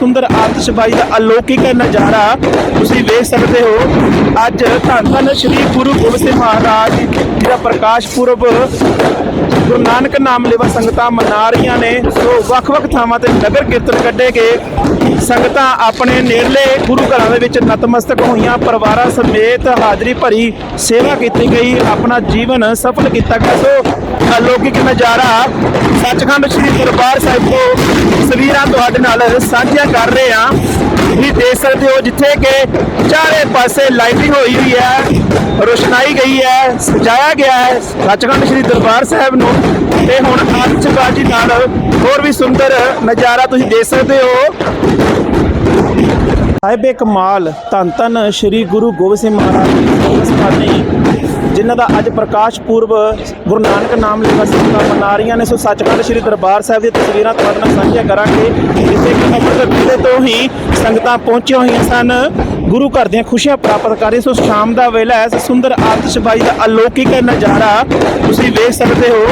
ਸੁੰਦਰ ਆਤਿਸ਼ਬਾਜ਼ੀ ਦਾ ਅਲੌਕਿਕ ਨਜ਼ਾਰਾ ਤੁਸੀਂ ਵੇਖ ਸਕਦੇ ਹੋ। ਅੱਜ ਧੰਨ ਧੰਨ ਸ੍ਰੀ ਗੁਰੂ ਗੋਬਿੰਦ ਸਿੰਘ ਮਹਾਰਾਜ ਜੀ ਦਾ ਪ੍ਰਕਾਸ਼ ਪੁਰਬ ਗੁਰੂ ਨਾਨਕ ਨਾਮ ਲੈਵਾ ਸੰਗਤਾਂ ਮਨਾ ਰਹੀਆਂ ਨੇ। ਸੋ ਵੱਖ-ਵੱਖ ਥਾਵਾਂ ਤੇ ਨਗਰ ਕੀਰਤਨ ਕੱਢੇ ਗਏ। ਸੰਗਤਾਂ ਆਪਣੇ ਨੇੜਲੇ ਗੁਰੂ ਘਰਾਂ ਦੇ ਵਿੱਚ ਨਤਮਸਤਕ ਹੋਈਆਂ। ਪਰਿਵਾਰਾਂ ਸਮੇਤ ਹਾਜ਼ਰੀ ਭਰੀ ਸੇਵਾ ਕੀਤੀ ਗਈ। ਆਪਣਾ ਜੀਵਨ ਸਫਲ ਕੀਤਾ ਗਿਆ। ਸੋ ਅਲੌਕਿਕ ਨਜ਼ਾਰਾ ਸੱਚਖੰਡ ਸ੍ਰੀ ਦਰਬਾਰ ਸਾਹਿਬ ਤੋਂ ਤਸਵੀਰਾਂ ਤੁਹਾਡੇ ਨਾਲ ਸਾਂਝੀਆਂ ਕਰ ਰਹੇ ਹਾਂ ਤੁਸੀਂ ਦੇਖ ਸਕਦੇ ਹੋ, ਜਿੱਥੇ ਕਿ ਚਾਰੇ ਪਾਸੇ ਲਾਈਟਿੰਗ ਹੋਈ ਹੋਈ ਹੈ, ਰੋਸ਼ਨਾਈ ਗਈ ਹੈ, ਸਜਾਇਆ ਗਿਆ ਹੈ। ਸੱਚਖੰਡ ਸ੍ਰੀ ਦਰਬਾਰ ਸਾਹਿਬ ਨੂੰ ਤੇ ਹੁਣ ਆਤਿਸ਼ਬਾਜ਼ੀ ਨਾਲ ਹੋਰ ਵੀ ਸੁੰਦਰ ਨਜ਼ਾਰਾ ਤੁਸੀਂ ਦੇਖ ਸਕਦੇ ਹੋ। ਸਾਹਿਬੇ ਕਮਾਲ ਧੰਨ ਧੰਨ ਸ੍ਰੀ ਗੁਰੂ ਗੋਬਿੰਦ ਸਿੰਘ ਮਹਾਰਾਜ ਜੀ ਦੀ ਸਥਾਨੀ ਜਿਨ੍ਹਾਂ ਦਾ ਅੱਜ ਪ੍ਰਕਾਸ਼ ਪੁਰਬ ਗੁਰੂ ਨਾਨਕ ਨਾਮ ਲੈਵਾ ਸੰਗਤਾਂ ਮਨਾ ਰਹੀਆਂ ਨੇ। ਸੋ ਸੱਚਖੰਡ ਸ੍ਰੀ ਦਰਬਾਰ ਸਾਹਿਬ ਦੀਆਂ ਤਸਵੀਰਾਂ ਤੁਹਾਡੇ ਨਾਲ ਸਾਂਝੀਆਂ ਕਰਾਂਗੇ, ਜਿੱਥੇ ਕਿ ਅੰਮ੍ਰਿਤ ਵੇਲੇ ਤੋਂ ਹੀ ਸੰਗਤਾਂ ਪਹੁੰਚੀਆਂ ਹੋਈਆਂ ਸਨ। ਗੁਰੂ ਘਰ ਦੀਆਂ ਖੁਸ਼ੀਆਂ ਪ੍ਰਾਪਤ ਕਰ ਰਹੇ ਸੋ ਸ਼ਾਮ ਦਾ ਵੇਲਾ ਹੈ। ਸੁੰਦਰ ਆਤਿਸ਼ਬਾਜ਼ੀ ਦਾ ਅਲੌਕਿਕ ਨਜ਼ਾਰਾ ਤੁਸੀਂ ਵੇਖ ਸਕਦੇ ਹੋ।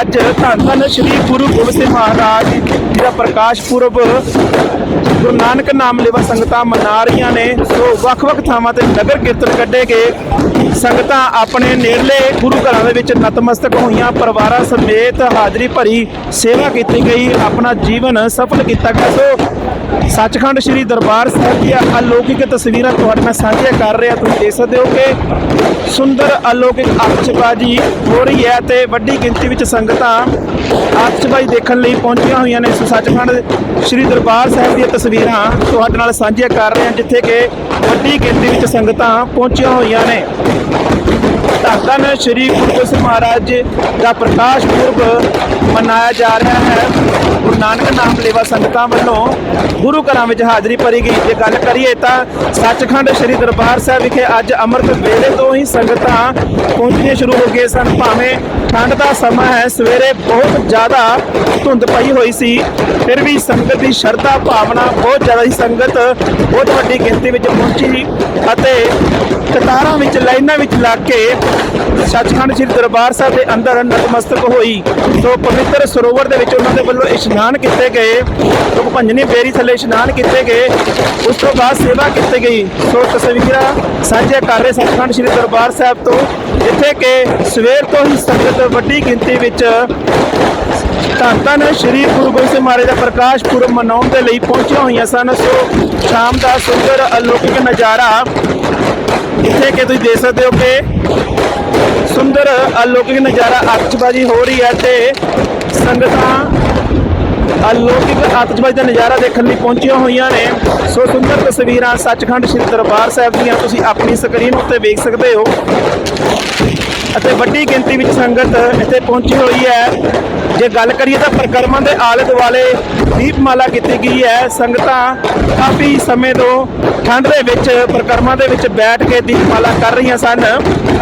ਅੱਜ ਧੰਨ ਧੰਨ ਸ੍ਰੀ ਗੁਰੂ ਗੋਬਿੰਦ ਸਿੰਘ ਮਹਾਰਾਜ ਜੀ ਦਾ ਪ੍ਰਕਾਸ਼ ਪੁਰਬ ਗੁਰੂ ਨਾਨਕ ਨਾਮ ਲੈਵਾ ਸੰਗਤਾਂ ਮਨਾ ਰਹੀਆਂ ਨੇ। ਸੋ ਵੱਖ-ਵੱਖ ਥਾਵਾਂ ਤੇ ਨਗਰ ਕੀਰਤਨ ਕੱਢੇ ਗਏ। ਸੰਗਤਾਂ ਆਪਣੇ ਨੇੜਲੇ ਗੁਰੂ ਘਰਾਂ ਦੇ ਵਿੱਚ ਨਤਮਸਤਕ ਹੋਈਆਂ। ਪਰਿਵਾਰਾਂ ਸਮੇਤ ਹਾਜ਼ਰੀ ਭਰੀ ਸੇਵਾ ਕੀਤੀ ਗਈ। ਆਪਣਾ ਜੀਵਨ ਸਫਲ ਕੀਤਾ ਗਿਆ। ਸੋ ਸੱਚਖੰਡ ਸ੍ਰੀ ਦਰਬਾਰ ਸਾਹਿਬ ਦੀਆਂ ਅਲੌਕਿਕ ਤਸਵੀਰਾਂ ਤੁਹਾਡੇ ਨਾਲ ਸਾਂਝੀਆਂ ਕਰ ਰਿਹਾ, ਤੁਸੀਂ ਦੇਖ ਸਕਦੇ ਹੋ ਕਿ ਸੁੰਦਰ ਅਲੌਕਿਕ ਆਤਿਸ਼ਬਾਜ਼ੀ ਹੋ ਰਹੀ ਹੈ ਤੇ ਵੱਡੀ ਗਿਣਤੀ ਵਿੱਚ ਸੰਗਤਾਂ ਆਤਿਸ਼ਬਾਜ਼ੀ ਦੇਖਣ ਲਈ ਪਹੁੰਚੀਆਂ ਹੋਈਆਂ ਨੇ। ਸੋ ਸੱਚਖੰਡ ਸ੍ਰੀ ਦਰਬਾਰ ਸਾਹਿਬ ਦੀਆਂ ਤਸਵੀਰਾਂ ਤੁਹਾਡੇ ਨਾਲ ਸਾਂਝੀਆਂ ਕਰ ਰਹੇ ਹਾਂ, ਜਿੱਥੇ ਕਿ ਵੱਡੀ ਗਿਣਤੀ ਵਿੱਚ ਸੰਗਤਾਂ ਪਹੁੰਚੀਆਂ ਹੋਈਆਂ ਨੇ। ਧੰਨ ਸ੍ਰੀ ਗੁਰੂ ਗੋਬਿੰਦ ਸਿੰਘ ਮਹਾਰਾਜ ਦਾ ਪ੍ਰਕਾਸ਼ ਪੁਰਬ ਮਨਾਇਆ ਜਾ ਰਿਹਾ ਹੈ। ਗੁਰੂ ਨਾਨਕ ਨਾਮ ਲੇਵਾ ਸੰਗਤਾਂ ਵੱਲੋਂ ਗੁਰੂ ਘਰਾਂ ਵਿੱਚ ਹਾਜ਼ਰੀ ਭਰੀ ਗਈ। ਜੇ ਗੱਲ ਕਰੀਏ ਤਾਂ ਸੱਚਖੰਡ ਸ੍ਰੀ ਦਰਬਾਰ ਸਾਹਿਬ ਵਿਖੇ ਅੱਜ ਅੰਮ੍ਰਿਤ ਵੇਲੇ ਤੋਂ ਹੀ ਸੰਗਤਾਂ ਪਹੁੰਚਣੀਆਂ ਸ਼ੁਰੂ ਹੋ ਗਏ ਸਨ। ਭਾਵੇਂ ਠੰਡ ਦਾ ਸਮਾਂ ਹੈ, ਸਵੇਰੇ ਬਹੁਤ ਜ਼ਿਆਦਾ ਧੁੰਦ ਪਈ ਹੋਈ ਸੀ, ਫਿਰ ਵੀ ਸੰਗਤ ਦੀ ਸ਼ਰਧਾ ਭਾਵਨਾ ਬਹੁਤ ਜ਼ਿਆਦਾ ਸੀ। ਸੰਗਤ ਬਹੁਤ ਵੱਡੀ ਗਿਣਤੀ ਵਿੱਚ ਪਹੁੰਚੀ। ਅਤੇ ਕਤਾਰਾਂ ਵਿੱਚ, ਲਾਈਨਾਂ ਵਿੱਚ ਲੱਗ ਕੇ ਸੱਚਖੰਡ ਸ੍ਰੀ ਦਰਬਾਰ ਸਾਹਿਬ ਦੇ ਅੰਦਰ ਨਤਮਸਤਕ ਹੋਈ। ਸੋ ਪਵਿੱਤਰ ਸਰੋਵਰ ਦੇ ਵਿੱਚ ਉਹਨਾਂ ਦੇ ਵੱਲੋਂ ਇਸ਼ਨਾਨ ਕੀਤੇ ਗਏ। ਸੋ ਭੰਜਨੀ ਬੇਰੀ ਥੱਲੇ ਇਸ਼ਨਾਨ ਕੀਤੇ ਗਏ। ਉਸ ਤੋਂ ਬਾਅਦ ਸੇਵਾ ਕੀਤੀ ਗਈ। ਸੋ ਤਸਵੀਰਾਂ ਸਾਂਝੇ ਕਰ ਰਹੇ ਸੱਚਖੰਡ ਸ੍ਰੀ ਦਰਬਾਰ ਸਾਹਿਬ ਤੋਂ। ਜਿੱਥੇ ਕਿ ਸਵੇਰ ਤੋਂ ਹੀ ਸੰਗਤ ਵੱਡੀ ਗਿਣਤੀ ਵਿੱਚ ਧੰਨ ਧੰਨ ਸ੍ਰੀ ਗੁਰੂ ਗੋਬਿੰਦ ਸਿੰਘ ਮਹਾਰਾਜ ਦਾ ਪ੍ਰਕਾਸ਼ ਪੁਰਬ ਮਨਾਉਣ ਦੇ ਲਈ ਪਹੁੰਚੀਆਂ ਹੋਈਆਂ ਸਨ। ਸੋ ਸ਼ਾਮ ਦਾ ਸੁੰਦਰ ਅਲੌਕਿਕ ਨਜ਼ਾਰਾ ਜਿੱਥੇ ਕਿ ਤੁਸੀਂ ਦੇਖ ਸਕਦੇ ਹੋ ਕਿ ਸੁੰਦਰ ਅਲੌਕਿਕ ਨਜ਼ਾਰਾ ਆਤਿਸ਼ਬਾਜ਼ੀ ਹੋ ਰਹੀ ਹੈ ਤੇ ਸੰਗਤਾਂ ਅਲੌਕਿਕ ਆਤਿਸ਼ਬਾਜ਼ੀ ਦਾ ਨਜ਼ਾਰਾ ਦੇਖਣ ਲਈ ਪਹੁੰਚੀਆਂ ਹੋਈਆਂ ਨੇ। ਸੋ ਸੁੰਦਰ ਤਸਵੀਰਾਂ ਸੱਚਖੰਡ ਸ੍ਰੀ ਦਰਬਾਰ ਸਾਹਿਬ ਦੀਆਂ ਤੁਸੀਂ ਆਪਣੀ ਸਕਰੀਨ ਉੱਤੇ ਵੇਖ ਸਕਦੇ ਹੋ। ਅਤੇ ਵੱਡੀ ਗਿਣਤੀ ਵਿੱਚ ਸੰਗਤ ਇੱਥੇ ਪਹੁੰਚੀ ਹੋਈ ਹੈ। ਜੇ ਗੱਲ ਕਰੀਏ ਤਾਂ ਪਰਿਕਰਮਾ ਦੇ ਆਲੇ ਦੁਆਲੇ ਦੀਪਮਾਲਾ ਕੀਤੀ ਗਈ ਹੈ। ਸੰਗਤਾਂ ਕਾਫੀ ਸਮੇਂ ਤੋਂ ਠੰਡ ਦੇ ਵਿੱਚ, ਪਰਿਕਰਮਾ ਦੇ ਵਿੱਚ ਬੈਠ ਕੇ ਦੀਪਮਾਲਾ ਕਰ ਰਹੀਆਂ ਸਨ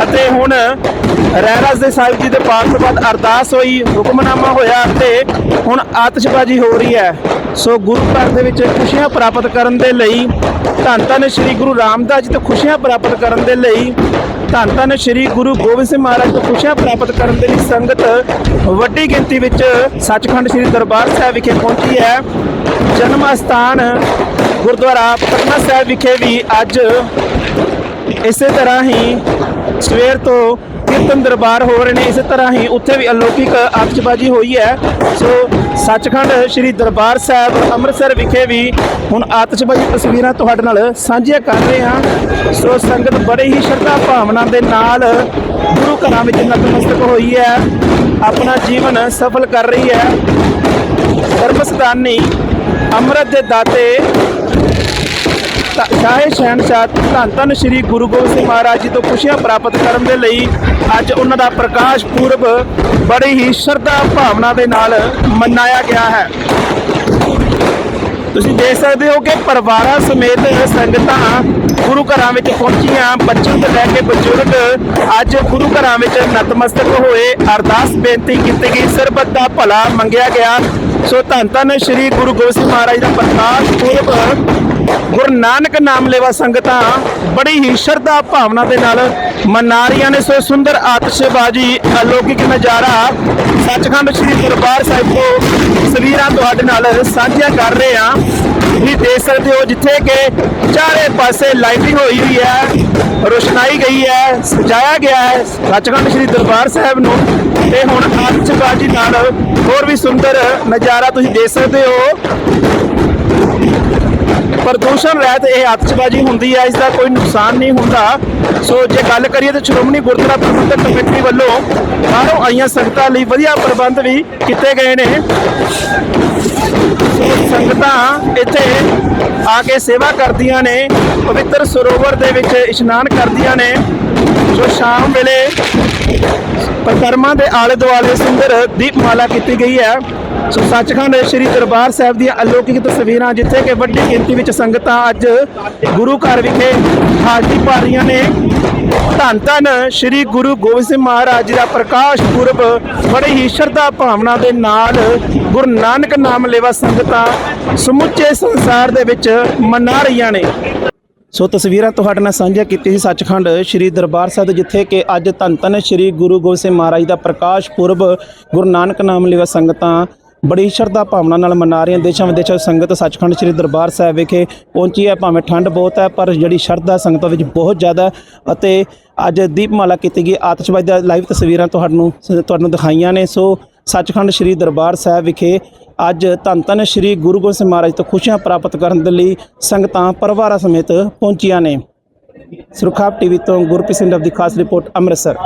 ਅਤੇ ਹੁਣ ਰਹਿਰਾਸ ਦੇ ਸਾਹਿਬ ਜੀ ਦੇ ਪਾਠ ਤੋਂ ਬਾਅਦ ਅਰਦਾਸ ਹੋਈ, ਹੁਕਮਨਾਮਾ ਹੋਇਆ ਤੇ ਹੁਣ ਆਤਿਸ਼ਬਾਜ਼ੀ ਹੋ ਰਹੀ ਹੈ। ਸੋ ਗੁਰੂ ਘਰ ਦੇ ਵਿੱਚ ਖੁਸ਼ੀਆਂ ਪ੍ਰਾਪਤ ਕਰਨ ਦੇ ਲਈ ਧੰਨ ਧੰਨ ਸ੍ਰੀ ਗੁਰੂ ਰਾਮਦਾਸ ਜੀ ਤੋਂ ਖੁਸ਼ੀਆਂ ਪ੍ਰਾਪਤ ਕਰਨ ਦੇ ਲਈ ਧੰਨ ਧੰਨ ਸ੍ਰੀ ਗੁਰੂ ਗੋਬਿੰਦ ਸਿੰਘ ਮਹਾਰਾਜ ਤੋਂ ਖੁਸ਼ੀਆਂ ਪ੍ਰਾਪਤ ਕਰਨ ਦੇ ਲਈ ਸੰਗਤ ਵੱਡੀ ਗਿਣਤੀ ਵਿੱਚ ਸੱਚਖੰਡ ਸ੍ਰੀ ਦਰਬਾਰ ਸਾਹਿਬ ਵਿਖੇ ਪਹੁੰਚੀ ਹੈ। ਜਨਮ ਅਸਥਾਨ ਗੁਰਦੁਆਰਾ ਪਟਨਾ ਸਾਹਿਬ ਵਿਖੇ ਵੀ ਅੱਜ ਇਸੇ ਤਰ੍ਹਾਂ ਹੀ ਸਵੇਰ ਤੋਂ ਕੀਰਤਨ ਦਰਬਾਰ ਹੋ ਰਹੇ ਨੇ, ਇਸੇ ਤਰ੍ਹਾਂ ਹੀ ਉੱਥੇ ਵੀ ਅਲੌਕਿਕ ਆਤਿਸ਼ਬਾਜ਼ੀ ਹੋਈ ਹੈ। ਸੋ ਸੱਚਖੰਡ ਸ੍ਰੀ ਦਰਬਾਰ ਸਾਹਿਬ ਅੰਮ੍ਰਿਤਸਰ ਵਿਖੇ ਵੀ ਹੁਣ ਆਤਿਸ਼ਬਾਜ਼ੀ ਤਸਵੀਰਾਂ ਤੁਹਾਡੇ ਨਾਲ ਸਾਂਝੀਆਂ ਕਰ ਰਹੇ ਹਾਂ। ਸੋ ਸੰਗਤ ਬੜੇ ਹੀ ਸ਼ਰਧਾ ਭਾਵਨਾ ਦੇ ਨਾਲ ਗੁਰੂ ਘਰਾਂ ਵਿੱਚ ਨਤਮਸਤਕ ਹੋਈ ਹੈ। ਆਪਣਾ ਜੀਵਨ ਸਫਲ ਕਰ ਰਹੀ ਹੈ। ਧਰਮਸਥਾਨੀ ਅੰਮ੍ਰਿਤ ਦੇ ਦਾਤੇ ਸ਼ਾਹੇ ਸ਼ਹਿਨਸ਼ਾਹ, ਧੰਨ ਧੰਨ ਸ੍ਰੀ ਗੁਰੂ ਗੋਬਿੰਦ ਸਿੰਘ ਮਹਾਰਾਜ ਜੀ ਤੋਂ ਖੁਸ਼ੀਆਂ ਪ੍ਰਾਪਤ ਕਰਨ ਦੇ ਲਈ ਅੱਜ ਉਹਨਾਂ ਦਾ ਪ੍ਰਕਾਸ਼ ਪੁਰਬ ਬੜੀ ਹੀ ਸ਼ਰਧਾ ਭਾਵਨਾ ਦੇ ਨਾਲ ਮਨਾਇਆ ਗਿਆ ਹੈ। ਤੁਸੀਂ ਦੇਖ ਸਕਦੇ ਹੋ ਕਿ ਪਰਿਵਾਰਾਂ ਸਮੇਤ ਸੰਗਤਾਂ ਗੁਰੂ ਘਰਾਂ ਵਿੱਚ ਪਹੁੰਚੀਆਂ। ਬੱਚਿਆਂ ਤੋਂ ਲੈ ਕੇ ਬਜ਼ੁਰਗ ਅੱਜ ਗੁਰੂ ਘਰਾਂ ਵਿੱਚ ਨਤਮਸਤਕ ਹੋਏ ਅਰਦਾਸ ਬੇਨਤੀ ਕੀਤੀ ਗਈ। ਸਰਬੱਤ ਦਾ ਭਲਾ ਮੰਗਿਆ ਗਿਆ। ਸੋ ਧੰਨ ਧੰਨ ਸ੍ਰੀ ਗੁਰੂ ਗੋਬਿੰਦ ਸਿੰਘ ਮਹਾਰਾਜ ਦਾ ਪ੍ਰਕਾਸ਼ ਪੁਰਬ ਗੁਰੂ ਨਾਨਕ ਨਾਮ ਲੇਵਾ ਸੰਗਤਾਂ ਬੜੀ ਹੀ ਸ਼ਰਧਾ ਭਾਵਨਾ ਦੇ ਨਾਲ ਮਨਾ ਰਹੀਆਂ ਨੇ ਸੋ ਸੁੰਦਰ ਆਤਿਸ਼ਬਾਜ਼ੀ, ਅਲੌਕਿਕ ਨਜ਼ਾਰਾ ਸੱਚਖੰਡ ਸ੍ਰੀ ਦਰਬਾਰ ਸਾਹਿਬ ਤੋਂ ਤਸਵੀਰਾਂ ਤੁਹਾਡੇ ਨਾਲ ਸਾਂਝੀਆਂ ਕਰ ਰਹੇ ਹਾਂ। ਤੁਸੀਂ ਦੇਖ ਸਕਦੇ ਹੋ ਜਿੱਥੇ ਕਿ ਚਾਰੇ ਪਾਸੇ ਲਾਈਟਿੰਗ ਹੋਈ ਹੋਈ ਹੈ, ਰੋਸ਼ਨਾਈ ਗਈ ਹੈ, ਸਜਾਇਆ ਗਿਆ ਹੈ ਸੱਚਖੰਡ ਸ੍ਰੀ ਦਰਬਾਰ ਸਾਹਿਬ ਨੂੰ ਤੇ ਹੁਣ ਆਤਿਸ਼ਬਾਜ਼ੀ ਨਾਲ ਹੋਰ ਵੀ ਸੁੰਦਰ ਨਜ਼ਾਰਾ ਤੁਸੀਂ ਦੇਖ ਸਕਦੇ ਹੋ। ਪ੍ਰਦੂਸ਼ਣ, ਰਹਿਤ ਇਹ ਆਤਿਸ਼ਬਾਜ਼ੀ ਹੁੰਦੀ ਹੈ ਇਸ ਦਾ ਕੋਈ ਨੁਕਸਾਨ ਨਹੀਂ ਹੁੰਦਾ। ਸੋ ਜੇ ਗੱਲ ਕਰੀਏ ਤਾਂ ਸ਼੍ਰੋਮਣੀ ਗੁਰਦੁਆਰਾ ਪ੍ਰਬੰਧਕ ਕਮੇਟੀ ਵੱਲੋਂ ਬਾਹਰੋਂ ਆਈਆਂ ਸੰਗਤਾਂ ਲਈ ਵਧੀਆ ਪ੍ਰਬੰਧ ਵੀ ਕੀਤੇ ਗਏ ਨੇ। ਸੰਗਤਾਂ ਇੱਥੇ ਆ ਕੇ ਸੇਵਾ ਕਰਦੀਆਂ ਨੇ, ਪਵਿੱਤਰ ਸਰੋਵਰ ਦੇ ਵਿੱਚ ਇਸ਼ਨਾਨ ਕਰਦੀਆਂ ਨੇ। ਜੋ ਸ਼ਾਮ ਵੇਲੇ ਪਰਕਰਮਾਂ ਦੇ ਆਲੇ ਦੁਆਲੇ ਸੁੰਦਰ ਦੀਪਮਾਲਾ ਕੀਤੀ ਗਈ ਹੈ। ਸੋ ਸੱਚਖੰਡ ਸ੍ਰੀ ਦਰਬਾਰ ਸਾਹਿਬ ਦੀਆਂ ਅਲੌਕਿਕ ਤਸਵੀਰਾਂ, ਜਿੱਥੇ ਕਿ ਵੱਡੀ ਗਿਣਤੀ ਵਿੱਚ ਸੰਗਤਾਂ ਅੱਜ ਗੁਰੂ ਘਰ ਵਿਖੇ ਹਾਜ਼ਰੀ ਭਰ ਰਹੀਆਂ ਨੇ। ਧੰਨ ਧੰਨ ਸ੍ਰੀ ਗੁਰੂ ਗੋਬਿੰਦ ਸਿੰਘ ਮਹਾਰਾਜ ਜੀ ਦਾ ਪ੍ਰਕਾਸ਼ ਪੁਰਬ, ਬੜੀ ਹੀ ਸ਼ਰਧਾ ਭਾਵਨਾ ਦੇ ਨਾਲ ਗੁਰੂ ਨਾਨਕ ਨਾਮ ਲੇਵਾ ਸੰਗਤਾਂ ਸਮੁੱਚੇ ਸੰਸਾਰ ਦੇ ਵਿੱਚ ਮਨਾ ਰਹੀਆਂ ਨੇ। ਸੋ ਤਸਵੀਰਾਂ ਤੁਹਾਡੇ ਨਾਲ ਸਾਂਝਾ ਕੀਤੀ ਸੀ ਸੱਚਖੰਡ ਸ੍ਰੀ ਦਰਬਾਰ ਸਾਹਿਬ ਜਿੱਥੇ ਕਿ ਅੱਜ ਧੰਨ ਧੰਨ ਸ੍ਰੀ ਗੁਰੂ ਗੋਬਿੰਦ ਸਿੰਘ ਮਹਾਰਾਜ ਦਾ ਪ੍ਰਕਾਸ਼ ਪੁਰਬ ਗੁਰੂ ਨਾਨਕ ਨਾਮ ਲਿਵਾ ਸੰਗਤਾਂ ਬੜੀ ਸ਼ਰਧਾ ਭਾਵਨਾ ਨਾਲ ਮਨਾ ਰਹੀਆਂ ਦੇਸ਼ਾਂ ਵਿਦੇਸ਼ਾਂ ਤੋਂ ਸੰਗਤ ਸੱਚਖੰਡ ਸ੍ਰੀ ਦਰਬਾਰ ਸਾਹਿਬ ਵਿਖੇ ਪਹੁੰਚੀ ਹੈ। ਭਾਵੇਂ ਠੰਡ ਬਹੁਤ ਹੈ, ਪਰ ਜਿਹੜੀ ਸ਼ਰਧਾ ਸੰਗਤਾਂ ਵਿੱਚ ਬਹੁਤ ਜ਼ਿਆਦਾ ਅਤੇ ਅੱਜ ਦੀਪਮਾਲਾ ਕੀਤੀ ਗਈ। ਆਤਿਸ਼ਬਾਜ਼ੀ ਦਾ ਲਾਈਵ ਤਸਵੀਰਾਂ ਤੁਹਾਨੂੰ ਤੁਹਾਨੂੰ ਦਿਖਾਈਆਂ ਨੇ। ਸੋ ਸੱਚਖੰਡ ਸ੍ਰੀ ਦਰਬਾਰ ਸਾਹਿਬ ਵਿਖੇ ਅੱਜ ਧੰਨ ਧੰਨ ਸ੍ਰੀ ਗੁਰੂ ਗੋਬਿੰਦ ਸਿੰਘ ਮਹਾਰਾਜ ਤੋਂ ਖੁਸ਼ੀਆਂ ਪ੍ਰਾਪਤ ਕਰਨ ਦੇ ਲਈ ਸੰਗਤਾਂ ਪਰਿਵਾਰਾਂ ਸਮੇਤ ਪਹੁੰਚੀਆਂ ਨੇ। ਸੁਰਖਾਬ ਟੀਵੀ ਤੋਂ ਗੁਰਪ੍ਰੀਤ ਸਿੰਘ ਦੀ ਖਾਸ ਰਿਪੋਰਟ ਅੰਮ੍ਰਿਤਸਰ।